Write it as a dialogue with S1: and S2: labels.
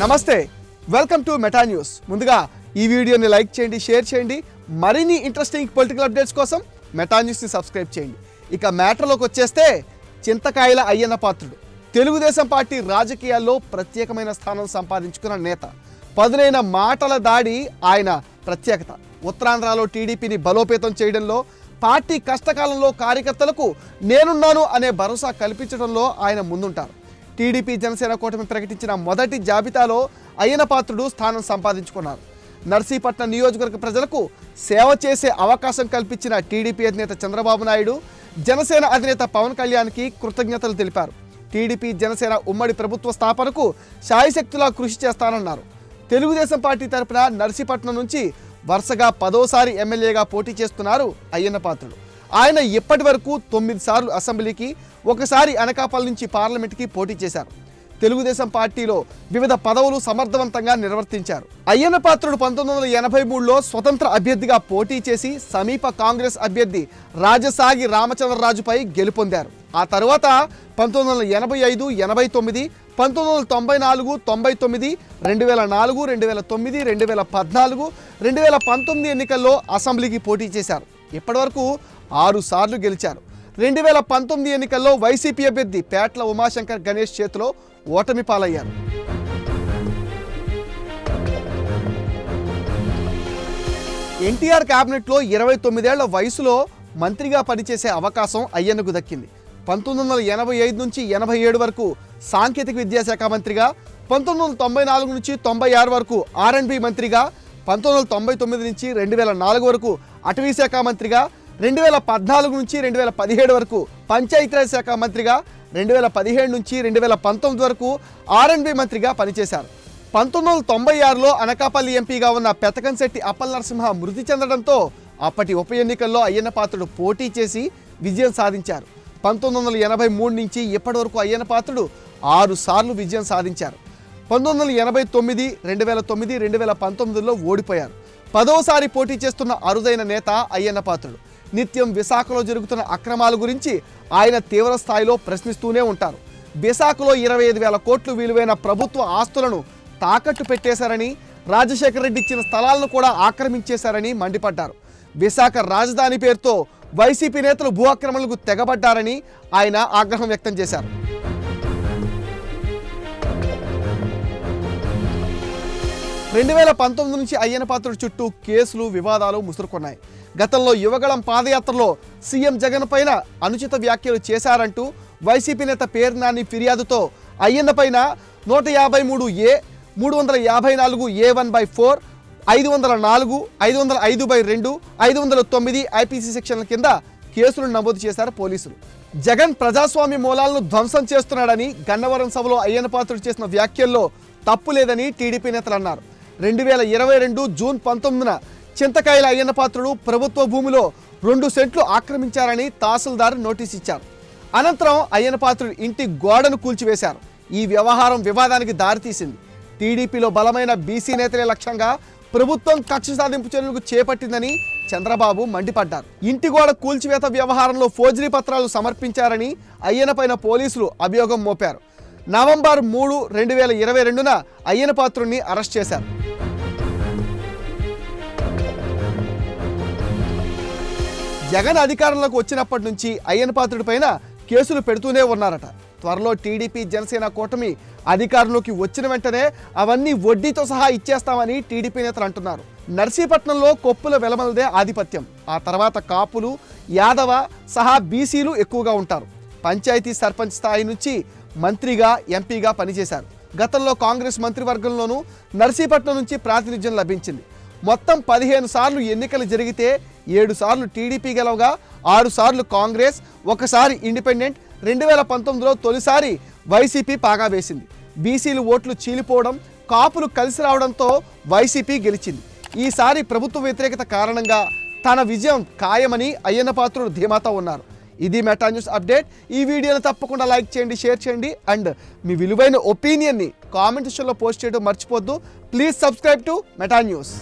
S1: నమస్తే welcome to Meta news ముందుగా ఈ వీడియోని లైక్ చేయండి షేర్ చేయండి. మరిన్ని ఇంట్రెస్టింగ్ పొలిటికల్ అప్డేట్స్ కోసం మెటా న్యూస్ని సబ్స్క్రైబ్ చేయండి. ఇక మ్యాటర్లోకి వచ్చేస్తే చింతకాయల అయ్యన్న పాత్రుడు. తెలుగుదేశం పార్టీ రాజకీయాల్లో ప్రత్యేకమైన స్థానం సంపాదించుకున్న నేత. పదునైన మాటల దాడి ఆయన ప్రత్యేకత. ఉత్తరాంధ్రలో టీడీపీని బలోపేతం చేయడంలో పార్టీ కష్టకాలంలో కార్యకర్తలకు నేనున్నాను అనే భరోసా కల్పించడంలో ఆయన ముందుంటారు. టీడీపీ జనసేన కూటమి ప్రకటించిన మొదటి జాబితాలో అయ్యన పాత్రుడు స్థానం సంపాదించుకున్నారు. నర్సీపట్నం నియోజకవర్గ ప్రజలకు సేవ చేసే అవకాశం కల్పించిన టీడీపీ అధినేత చంద్రబాబు నాయుడు జనసేన అధినేత పవన్ కళ్యాణ్కి కృతజ్ఞతలు తెలిపారు. టీడీపీ జనసేన ఉమ్మడి ప్రభుత్వ స్థాపనకు శాయశక్తులా కృషి చేస్తానన్నారు. తెలుగుదేశం పార్టీ తరపున నర్సీపట్నం నుంచి వరుసగా పదోసారి ఎమ్మెల్యేగా పోటీ చేస్తున్నారు అయ్యన్న పాత్రుడు. ఆయన ఇప్పటి వరకు తొమ్మిది సార్లు అసెంబ్లీకి ఒకసారి అనకాపల్లి నుంచి పార్లమెంట్కి పోటీ చేశారు. తెలుగుదేశం పార్టీలో వివిధ పదవులు సమర్థవంతంగా నిర్వర్తించారు. అయ్యన్న పాత్రుడు పంతొమ్మిది వందల ఎనభై మూడులో స్వతంత్ర అభ్యర్థిగా పోటీ చేసి సమీప కాంగ్రెస్ అభ్యర్థి రాజసాగి రామచంద్రరాజుపై గెలుపొందారు. ఆ తరువాత పంతొమ్మిది వందల ఎనభై ఐదు ఎనభై తొమ్మిది పంతొమ్మిది వందల తొంభై నాలుగు తొంభై తొమ్మిది రెండు వేల నాలుగు రెండు వేల తొమ్మిది రెండు వేల పద్నాలుగు రెండు వేల పంతొమ్మిది ఎన్నికల్లో అసెంబ్లీకి పోటీ చేశారు. ఇప్పటివరకు ఆరు సార్లు గెలిచారు. రెండు వేల పంతొమ్మిది ఎన్నికల్లో వైసీపీ అభ్యర్థి పేట్ల ఉమాశంకర్ గణేష్ చేతిలో ఓటమి పాలయ్యారు. ఎన్టీఆర్ క్యాబినెట్లో ఇరవై తొమ్మిదేళ్ళ వయసులో మంత్రిగా పనిచేసే అవకాశం అయ్యన్నకు దక్కింది. పంతొమ్మిది వందల ఎనభై ఐదు నుంచి ఎనభై ఏడు వరకు సాంకేతిక విద్యాశాఖ మంత్రిగా పంతొమ్మిది వందల తొంభై నాలుగు నుంచి తొంభై ఆరు వరకు ఆర్ఎండ్బి మంత్రిగా పంతొమ్మిది వందల తొంభై తొమ్మిది నుంచి రెండు వేల నాలుగు వరకు అటవీ శాఖ మంత్రిగా రెండు వేల పద్నాలుగు నుంచి రెండు వేల పదిహేడు వరకు పంచాయతీరాజ్ శాఖ మంత్రిగా రెండు వేల పదిహేడు నుంచి రెండు వేల పంతొమ్మిది వరకు ఆర్ఎన్బి మంత్రిగా పనిచేశారు. పంతొమ్మిది వందల తొంభై ఆరులో అనకాపల్లి ఎంపీగా ఉన్న పెతకంశెట్టి అప్పల్ నరసింహ మృతి చెందడంతో అప్పటి ఉప ఎన్నికల్లో అయ్యన్న పాత్రుడు పోటీ చేసి విజయం సాధించారు. పంతొమ్మిది వందల ఎనభై మూడు నుంచి ఇప్పటి వరకు అయ్యన్న పాత్రుడు ఆరు సార్లు విజయం సాధించారు. పంతొమ్మిది వందల ఎనభై తొమ్మిది రెండు వేల తొమ్మిది రెండు వేల పంతొమ్మిదిలో ఓడిపోయారు. పదోసారి పోటీ చేస్తున్న అరుదైన నేత అయ్యన్న పాత్రుడు. నిత్యం విశాఖలో జరుగుతున్న అక్రమాల గురించి ఆయన తీవ్ర స్థాయిలో ప్రశ్నిస్తూనే ఉంటారు. విశాఖలో ఇరవై ఐదు వేల కోట్లు విలువైన ప్రభుత్వ ఆస్తులను తాకట్టు పెట్టేశారని రాజశేఖర రెడ్డి ఇచ్చిన స్థలాలను కూడా ఆక్రమించేశారని మండిపడ్డారు. విశాఖ రాజధాని పేరుతో వైసీపీ నేతలు భూ ఆక్రమణలకు తెగబడ్డారని ఆయన ఆగ్రహం వ్యక్తం చేశారు. రెండు వేల పంతొమ్మిది నుంచి అయ్యన పాత్రుడు చుట్టూ కేసులు వివాదాలు ముసురుకున్నాయి. గతంలో యువగళం పాదయాత్రలో సీఎం జగన్ పైన అనుచిత వ్యాఖ్యలు చేశారంటూ వైసీపీ నేత పేర్నాని ఫిర్యాదుతో అయ్యన్న పైన నూట యాభై మూడు ఏ మూడు వందల యాభై నాలుగు ఏ వన్ బై ఫోర్ ఐదు వందల నాలుగు ఐదు వందల ఐదు బై రెండు ఐదు వందల తొమ్మిది ఐపీసీ సెక్షన్ల కింద కేసులు నమోదు చేశారు పోలీసులు. జగన్ ప్రజాస్వామ్య మూలాలను ధ్వంసం చేస్తున్నాడని గన్నవరం సభలో అయ్యన్న పాత్రుడు చేసిన వ్యాఖ్యల్లో తప్పు లేదని టీడీపీ నేతలు అన్నారు. రెండు వేల ఇరవై రెండు జూన్ పంతొమ్మిదిన చింతకాయల అయ్యన్న పాత్రుడు ప్రభుత్వ భూమిలో రెండు సెంట్లు ఆక్రమించారని తహసీల్దార్ నోటీస్ ఇచ్చారు. అనంతరం అయ్యన్న పాత్రుడు ఇంటి గోడను కూల్చివేశారు. ఈ వ్యవహారం వివాదానికి దారితీసింది. టీడీపీలో బలమైన బీసీ నేతలే లక్ష్యంగా ప్రభుత్వం కక్ష సాధింపు చర్యలకు చేపట్టిందని చంద్రబాబు మండిపడ్డారు. ఇంటి గోడ కూల్చివేత వ్యవహారంలో ఫోర్జరీ పత్రాలు సమర్పించారని అయ్యన పైన పోలీసులు అభియోగం మోపారు. నవంబర్ మూడు రెండు వేల ఇరవై రెండున అయ్యన పాత్రుడిని అరెస్ట్ చేశారు. జగన్ అధికారంలోకి వచ్చినప్పటి నుంచి అయ్యన్ పాత్రుడి పైన కేసులు పెడుతూనే ఉన్నారట. త్వరలో టీడీపీ జనసేన కూటమి అధికారంలోకి వచ్చిన వెంటనే అవన్నీ వడ్డీతో సహా ఇచ్చేస్తామని టీడీపీ నేతలు అంటున్నారు. నర్సీపట్నంలో కొప్పుల వెలమలదే ఆధిపత్యం. ఆ తర్వాత కాపులు యాదవ సహా బీసీలు ఎక్కువగా ఉంటారు. పంచాయతీ సర్పంచ్ స్థాయి నుంచి మంత్రిగా ఎంపీగా పనిచేశారు. గతంలో కాంగ్రెస్ మంత్రివర్గంలోనూ నర్సీపట్నం నుంచి ప్రాతినిధ్యం లభించింది. మొత్తం పదిహేను సార్లు ఎన్నికలు జరిగితే ఏడు సార్లు టీడీపీ గెలవగా ఆరు సార్లు కాంగ్రెస్ ఒకసారి ఇండిపెండెంట్ రెండు వేల పంతొమ్మిదిలో తొలిసారి వైసీపీ పాగా వేసింది. బీసీలు ఓట్లు చీలిపోవడం కాపులు కలిసి రావడంతో వైసీపీ గెలిచింది. ఈసారి ప్రభుత్వ వ్యతిరేకత కారణంగా తన విజయం ఖాయమని అయ్యన్న పాత్రుడు ధీమాతో ఉన్నారు. ఇది మెటా న్యూస్ అప్డేట్. ఈ వీడియోను తప్పకుండా లైక్ చేయండి షేర్ చేయండి అండ్ మీ విలువైన ఒపీనియన్ని కామెంట్ సెక్షన్లో పోస్ట్ చేయడం మర్చిపోద్దు please subscribe to Meta news.